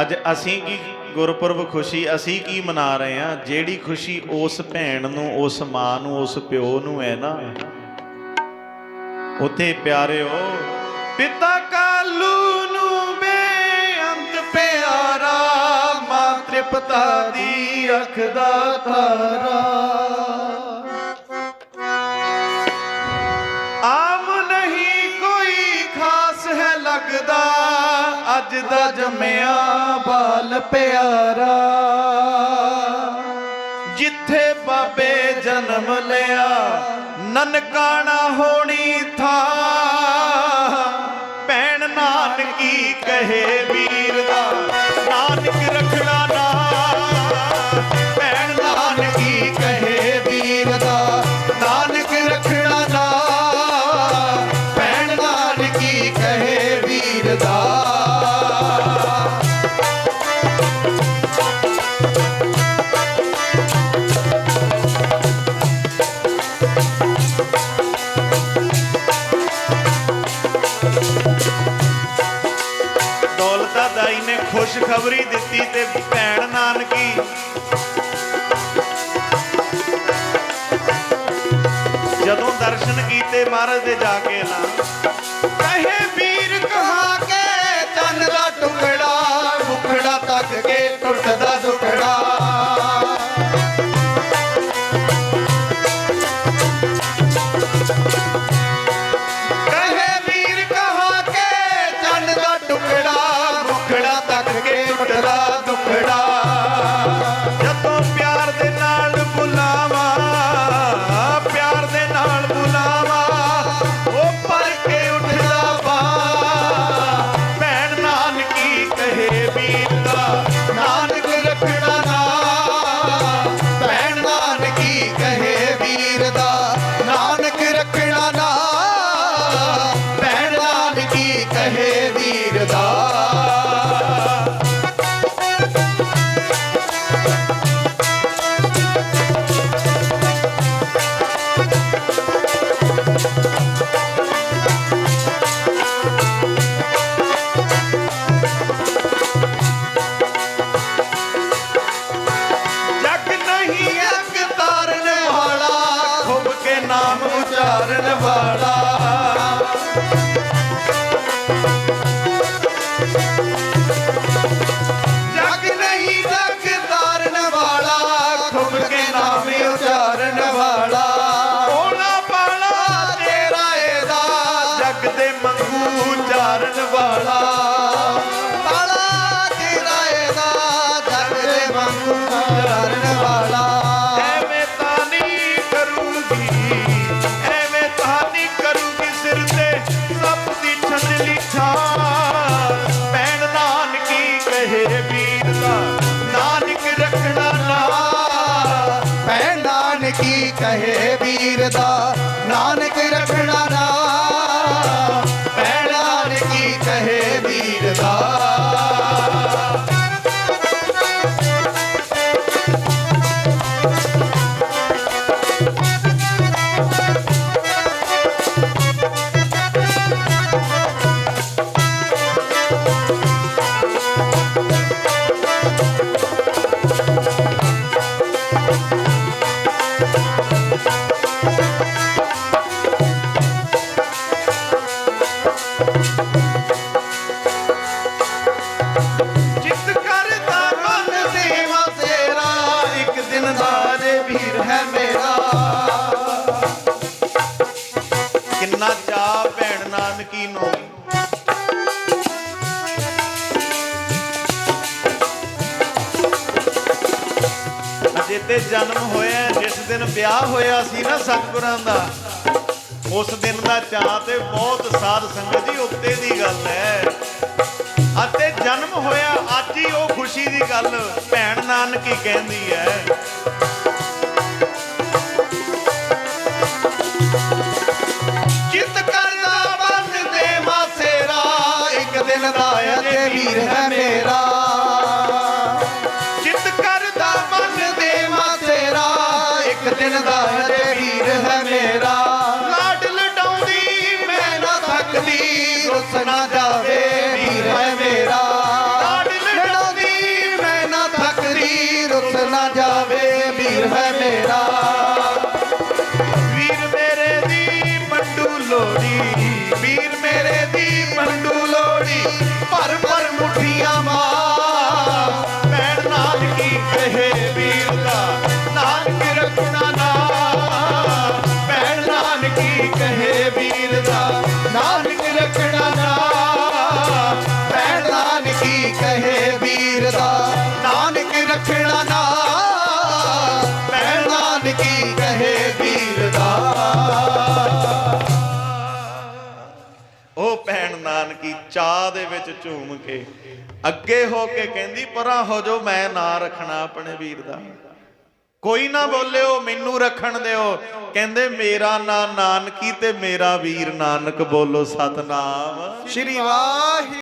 ਅੱਜ ਅਸੀਂ ਕੀ ਗੁਰਪੁਰਬ ਖੁਸ਼ੀ, ਅਸੀਂ ਕੀ ਮਨਾ ਰਹੇ ਹਾਂ? ਜਿਹੜੀ ਖੁਸ਼ੀ ਉਸ ਭੈਣ ਨੂੰ, ਉਸ ਮਾਂ ਨੂੰ, ਉਸ ਪਿਓ ਨੂੰ ਹੈ ਨਾ। ਉਥੇ ਪਿਆਰਿਓ, ਪਿਤਾ ਕਾਲੂ ਨੂੰ ਬੇਅੰਤ ਪਿਆਰਾ, ਮਾਂ ਤ੍ਰਿਪਤਾ ਦੀ ਅੱਖ ਦਾ ਤਾਰਾ। ਆਮ ਨਹੀਂ ਕੋਈ ਖਾਸ ਹੈ ਲੱਗਦਾ, ਅੱਜ ਦਾ ਜੰਮਿਆ ਬਾਲ ਪਿਆਰਾ, ਜਿੱਥੇ ਬਾਬੇ ਜਨਮ ਲਿਆ ਨਨਕਾਣਾ ਹੋਣੀ ਥਾ। ਭੈਣ ਨਾਨਕੀ ਕਹੇ ਵੀਰ ਦਾ, ਨਾਨਕ ਰੱਖਣਾ ਨਾ ਖੁਸ਼ਖਬਰੀ ਦਿੱਤੀ ਤੇ ਭੈਣ ਨਾਨਕੀ। ਜਦੋਂ ਦਰਸ਼ਨ ਕੀਤੇ ਮਹਾਰਾਜ ਦੇ ਜਾ ਕੇ ਨਾ, ਕਹੇ ਵੀਰ ਕਹਾ ਕੇ, ਚੰਨ ਦਾ ਟੁਕੜਾ, ਮੁਖੜਾ ਤੱਕ ਕੇ ਟੁੱਟਦਾ ਦੁਖੜਾ। ਨਾਨਕੀ ਵੀਰ ਦਾ। ਨਹੀਂ ਤਾਰਨ ਵਾਲਾ ਕੇ ਨਾਮ ਉਚਾਰਨ ਵਾਲਾ। ਮੰਗੂ ਉਚਾਰਨ ਵਾਲਾ। ਪਾਲਾ ਤੇਰਾ ਇਹਦਾ ਜਗ ਦੇ ਮੰਗੂ ਉਚਾਰਨ ਵਾਲਾ। ਐਵੇਂ ਤਾਂ ਨਹੀਂ ਕਰੂਗੀ, ਐਵੇਂ ਤਾਂ ਨਹੀਂ ਕਰੂਗੀ ਸਿਰ ਤੇ ਸੱਪ ਦੀ ਛੰਡਲੀ ਛਾਲ। ਭੈਣ ਨਾਨਕੀ ਕਹੇ ਵੀਰ ਦਾ, ਨਾਨਕ ਰੱਖਣਾ ਨਾ। ਭੈਣ ਨਾਨਕੀ ਕਹੇ ਵੀਰ ਦਾ, ਨਾਨਕ ਵੀਰ ਹੈ ਮੇਰਾ। ਕਿੰਨਾ ਚਾਹ ਭੈਣ ਨਾਨਕੀ ਨੂੰ। ਅਜੇ ਤੇ ਜਨਮ ਹੋਇਆ, ਜਿਸ ਦਿਨ ਵਿਆਹ ਹੋਇਆ ਸੀ ਨਾ ਸਤਿਗੁਰਾਂ ਦਾ, ਉਸ ਦਿਨ ਦਾ ਚਾਹ ਤੇ ਬਹੁਤ ਸਾਧ ਸੰਗਤ ਜੀ ਉੱਤੇ ਦੀ ਗੱਲ ਹੈ। ਅਤੇ ਜਨਮ ਹੋਇਆ, ਅੱਜ ਹੀ ਉਹ ਖੁਸ਼ੀ ਦੀ ਗੱਲ ਭੈਣ ਨਾਨਕੀ ਕਹਿੰਦੀ ਹੈ। ਮਨ ਮੇਰਾ। ਚਿਤ ਕਰਦਾ ਮਨ ਦੇਵਾ ਤੇਰਾ ਇੱਕ ਦਿਨ ਦਾ ਤੇ ਹੈ ਮੇਰਾ। ਲਾਡ ਲਟਾਉਂਦੀ, ਮੈਂ ਨਾ ਥੱਕਦੀ। ਰੁੱਸ ਜਾਵੇ, ਵੀਰ ਹੈ ਮੇਰਾ। ਲਾਡ ਲਟਾਉਂਦੀ, ਮੈਂ ਨਾ ਥੱਕਦੀ। ਰੁੱਸ ਜਾਵੇ, ਵੀਰ ਹੈ ਮੇਰਾ। ਵੀਰ ਮੇਰੇ ਦੀ ਮੰਡੂ ਲੋੜੀ ਵੀਰ ਮੇਰੇ ਦੀ ਮੰਡੂ ਲੋੜੀ ਭਰਮ ਕਹੇ ਉਹ ਭੈਣ ਨਾਨਕੀ ਚਾਹ ਦੇ ਵਿੱਚ ਝੂਮ ਕੇ ਅੱਗੇ ਹੋ ਕੇ ਕਹਿੰਦੀ, ਪਰਾਂ ਹੋ ਜੋ ਮੈਂ ਨਾ ਰੱਖਣਾ ਆਪਣੇ ਵੀਰ ਦਾ। ਕੋਈ ਨਾ ਬੋਲਿਓ, ਮੈਨੂੰ ਰੱਖਣ ਦਿਓ। ਕਹਿੰਦੇ, ਮੇਰਾ ਨਾਂ ਨਾਨਕੀ ਤੇ ਮੇਰਾ ਵੀਰ ਨਾਨਕ ਬੋਲੋ ਸਤਨਾਮ। ਸ਼੍ਰੀ ਵਾਹਿ